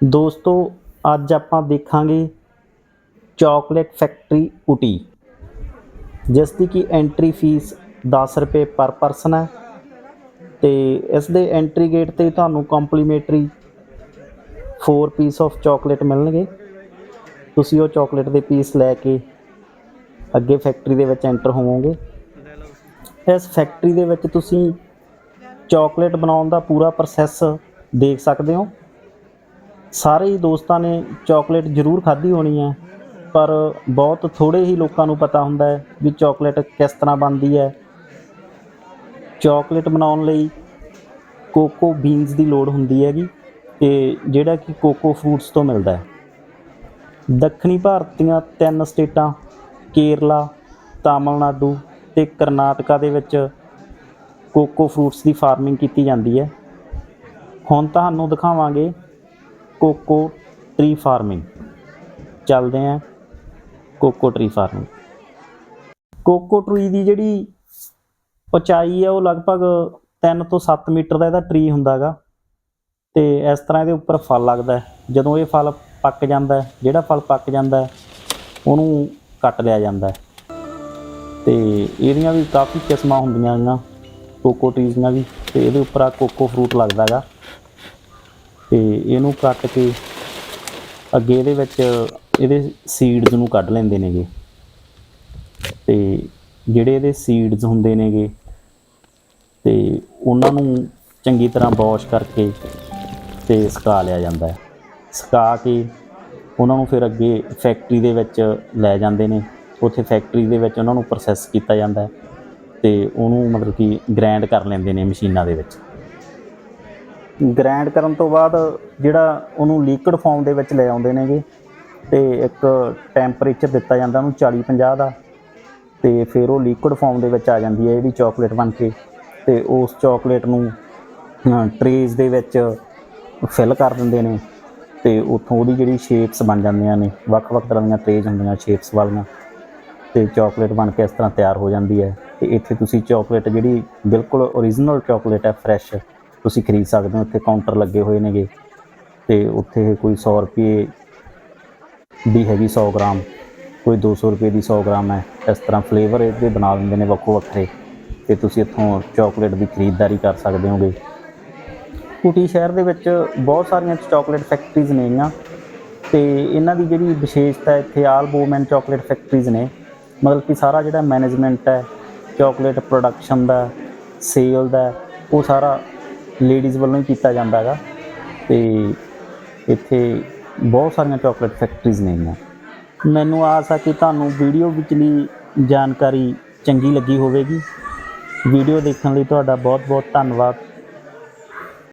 ਦੋਸਤੋ, ਅੱਜ ਆਪਾਂ ਦੇਖਾਂਗੇ ਚਾਕਲੇਟ ਫੈਕਟਰੀ ਊਟੀ, ਜਿਸ ਦੀ ਕਿ ਐਂਟਰੀ ਫੀਸ 10 ਰੁਪਏ ਪਰ ਪਰਸਨ ਹੈ ਤੇ ਇਸ ਦੇ ਐਂਟਰੀ ਗੇਟ ਤੇ ਤੁਹਾਨੂੰ ਕੰਪਲੀਮੈਂਟਰੀ 4 ਪੀਸ ਆਫ ਚਾਕਲੇਟ ਮਿਲਣਗੇ। ਤੁਸੀਂ ਉਹ ਚਾਕਲੇਟ ਦੇ ਪੀਸ ਲੈ ਕੇ ਅੱਗੇ ਫੈਕਟਰੀ ਦੇ ਵਿੱਚ ਐਂਟਰ ਹੋਵੋਗੇ। ਇਸ ਫੈਕਟਰੀ ਦੇ ਵਿੱਚ ਤੁਸੀਂ ਚਾਕਲੇਟ ਬਣਾਉਣ ਦਾ ਪੂਰਾ ਪ੍ਰੋਸੈਸ ਦੇਖ ਸਕਦੇ ਹੋ। ਸਾਰੇ ਹੀ ਦੋਸਤਾਂ ਨੇ ਚਾਕਲੇਟ ਜ਼ਰੂਰ ਖਾਧੀ ਹੋਣੀ ਹੈ, ਪਰ ਬਹੁਤ ਥੋੜੇ ਹੀ ਲੋਕਾਂ ਨੂੰ ਪਤਾ ਹੁੰਦਾ ਹੈ ਵੀ ਚਾਕਲੇਟ ਕਿਸ ਤਰ੍ਹਾਂ ਬਣਦੀ ਹੈ। ਚਾਕਲੇਟ ਬਣਾਉਣ ਲਈ ਕੋਕੋ ਬੀਨਸ ਦੀ ਲੋੜ ਹੁੰਦੀ ਹੈਗੀ ਤੇ ਜਿਹੜਾ ਕਿ ਕੋਕੋ ਫਰੂਟਸ ਤੋਂ ਮਿਲਦਾ ਹੈ। ਦੱਖਣੀ ਭਾਰਤ ਦੀਆਂ ਤਿੰਨ ਸਟੇਟਾਂ, ਕੇਰਲਾ, ਤਾਮਿਲਨਾਡੂ ਤੇ ਕਰਨਾਟਕਾ ਦੇ ਵਿੱਚ ਕੋਕੋ ਫਰੂਟਸ ਦੀ ਫਾਰਮਿੰਗ ਕੀਤੀ ਜਾਂਦੀ ਹੈ। ਹੁਣ ਤੁਹਾਨੂੰ ਦਿਖਾਵਾਂਗੇ ਕੋਕੋ ਟਰੀ ਫਾਰਮਿੰਗ। ਚੱਲਦੇ ਆਂ cocoa tree farming. Cocoa tree ਦੀ ਜਿਹੜੀ ਉਚਾਈ ਹੈ ਉਹ ਲਗਭਗ 3 ਤੋਂ 7 ਮੀਟਰ ਦਾ ਇਹਦਾ ਟਰੀ ਹੁੰਦਾਗਾ। ਤੇ ਇਸ ਤਰ੍ਹਾਂ ਇਹਦੇ ਉੱਪਰ ਫਲ ਲੱਗਦਾ ਜਦੋਂ ਇਹ ਫਲ ਪੱਕ ਜਾਂਦਾ ਜਿਹੜਾ ਫਲ ਪੱਕ ਜਾਂਦਾ ਉਹਨੂੰ ਕੱਟ ਲਿਆ ਜਾਂਦਾ ਹੈ। ਤੇ ਇਹਦੀਆਂ ਵੀ ਕਾਫੀ ਕਿਸਮਾਂ ਹੁੰਦੀਆਂ ਨੇ ਕੋਕੋ ਟਰੀਜ਼ ਦੀਆਂ ਵੀ। ਤੇ ਇਹਦੇ ਉੱਪਰ ਆ ਕੋਕੋ ਫਰੂਟ ਲੱਗਦਾਗਾ। ਤੇ ਇਹਨੂੰ ਕੱਟ ਕੇ ਅੱਗੇ ਇਹਦੇ ਵਿੱਚ ਇਹਦੇ ਸੀਡਸ ਨੂੰ ਕੱਢ ਲੈਂਦੇ ਨੇਗੇ। ਤੇ ਜਿਹੜੇ ਇਹਦੇ ਸੀਡਸ ਹੁੰਦੇ ਨੇਗੇ, ਤੇ ਉਹਨਾਂ ਨੂੰ ਚੰਗੀ ਤਰ੍ਹਾਂ ਵਾਸ਼ ਕਰਕੇ ਤੇ ਸੁਕਾ ਲਿਆ ਜਾਂਦਾ ਹੈ। ਸੁਕਾ ਕੇ ਉਹਨਾਂ ਨੂੰ ਫਿਰ ਅੱਗੇ ਫੈਕਟਰੀ ਦੇ ਵਿੱਚ ਲੈ ਜਾਂਦੇ ਨੇ। ਉੱਥੇ ਫੈਕਟਰੀ ਦੇ ਵਿੱਚ ਉਹਨਾਂ ਨੂੰ ਪ੍ਰੋਸੈਸ ਕੀਤਾ ਜਾਂਦਾ ਹੈ ਤੇ ਉਹਨੂੰ ਮਤਲਬ ਕਿ ਗ੍ਰਾਈਂਡ ਕਰ ਲੈਂਦੇ ਨੇ ਮਸ਼ੀਨਾਂ ਦੇ ਵਿੱਚ। ਗ੍ਰਾਈਂਡ ਕਰਨ ਤੋਂ ਬਾਅਦ ਜਿਹੜਾ ਉਹਨੂੰ ਲਿਕੁਇਡ ਫਾਰਮ ਦੇ ਵਿੱਚ ਲੈ ਆਉਂਦੇ ਨੇਗੇ ਤੇ ਇੱਕ ਟੈਂਪਰੇਚਰ ਦਿੱਤਾ ਜਾਂਦਾ ਉਹਨੂੰ 40 50 ਦਾ ਤੇ ਫਿਰ ਉਹ ਲਿਕੁਇਡ ਫਾਰਮ ਦੇ ਵਿੱਚ ਆ ਜਾਂਦੀ ਹੈ ਜਿਹੜੀ ਚਾਕਲੇਟ ਬਣ ਕੇ ਤੇ ਉਸ ਚਾਕਲੇਟ ਨੂੰ ਟਰੇਜ਼ ਦੇ ਵਿੱਚ ਫਿਲ ਕਰ ਦਿੰਦੇ ਨੇ ਤੇ ਉੱਥੋਂ ਉਹਦੀ ਜਿਹੜੀ ਸ਼ੇਪਸ ਬਣ ਜਾਂਦੀਆਂ ਨੇ, ਵੱਖ-ਵੱਖ ਤਰ੍ਹਾਂ ਦੀਆਂ ਟਰੇਜ਼ ਹੁੰਦੀਆਂ ਸ਼ੇਪਸ ਵਾਲੀਆਂ ਤੇ ਚਾਕਲੇਟ ਬਣ ਕੇ ਇਸ ਤਰ੍ਹਾਂ ਤਿਆਰ ਹੋ ਜਾਂਦੀ ਹੈ ਤੇ ਇੱਥੇ ਤੁਸੀਂ ਚਾਕਲੇਟ ਜਿਹੜੀ ਬਿਲਕੁਲ ਓਰੀਜਨਲ ਚਾਕਲੇਟ ਹੈ ਫਰੈਸ਼ ਤੁਸੀਂ ਖਰੀਦ ਸਕਦੇ ਹੋ ਇੱਥੇ ਕਾਊਂਟਰ ਲੱਗੇ ਹੋਏ ਨੇਗੇ ਤੇ ਉੱਥੇ ਕੋਈ 100 ਰੁਪਏ ਦੀ ਹੈਗੀ 100 ਗ੍ਰਾਮ, ਕੋਈ 200 ਰੁਪਏ ਦੀ 100 ਗ੍ਰਾਮ ਹੈ। ਇਸ ਤਰ੍ਹਾਂ ਫਲੇਵਰ ਇਹਦੇ ਬਣਾ ਦਿੰਦੇ ਨੇ ਵੱਖੋ ਵੱਖਰੇ ਤੇ ਤੁਸੀਂ ਇੱਥੋਂ ਚਾਕਲੇਟ ਦੀ ਖਰੀਦਦਾਰੀ ਕਰ ਸਕਦੇ ਹੋਗੇ। ਕੁਟੀ ਸ਼ਹਿਰ ਦੇ ਵਿੱਚ ਬਹੁਤ ਸਾਰੀਆਂ ਚਾਕਲੇਟ ਫੈਕਟਰੀਜ਼ ਨੇ ਇਹਨਾਂ ਤੇ ਇਹਨਾਂ ਦੀ ਜਿਹੜੀ ਵਿਸ਼ੇਸ਼ਤਾ ਇੱਥੇ ਆਲ ਬੋਮੈਨ ਚਾਕਲੇਟ ਫੈਕਟਰੀਜ਼ ਨੇ। ਮਤਲਬ ਕਿ ਸਾਰਾ ਜਿਹੜਾ ਮੈਨੇਜਮੈਂਟ ਹੈ ਚਾਕਲੇਟ ਪ੍ਰੋਡਕਸ਼ਨ ਦਾ ਸੇਲ ਦਾ, ਉਹ ਸਾਰਾ ਲੇਡੀਜ਼ ਵੱਲੋਂ ਹੀ ਕੀਤਾ ਜਾਂਦਾ ਹੈਗਾ। ਤੇ ਇੱਥੇ ਬਹੁਤ ਸਾਰੀਆਂ ਚਾਕਲੇਟ ਫੈਕਟਰੀਜ਼ ਨੇਗੀਆਂ ਮੈਨੂੰ ਆਸ ਆ ਕਿ ਤੁਹਾਨੂੰ ਵੀਡੀਓ ਵਿਚਲੀ ਜਾਣਕਾਰੀ ਚੰਗੀ ਲੱਗੀ ਹੋਵੇਗੀ। ਵੀਡੀਓ ਦੇਖਣ ਲਈ ਤੁਹਾਡਾ ਬਹੁਤ ਬਹੁਤ ਧੰਨਵਾਦ।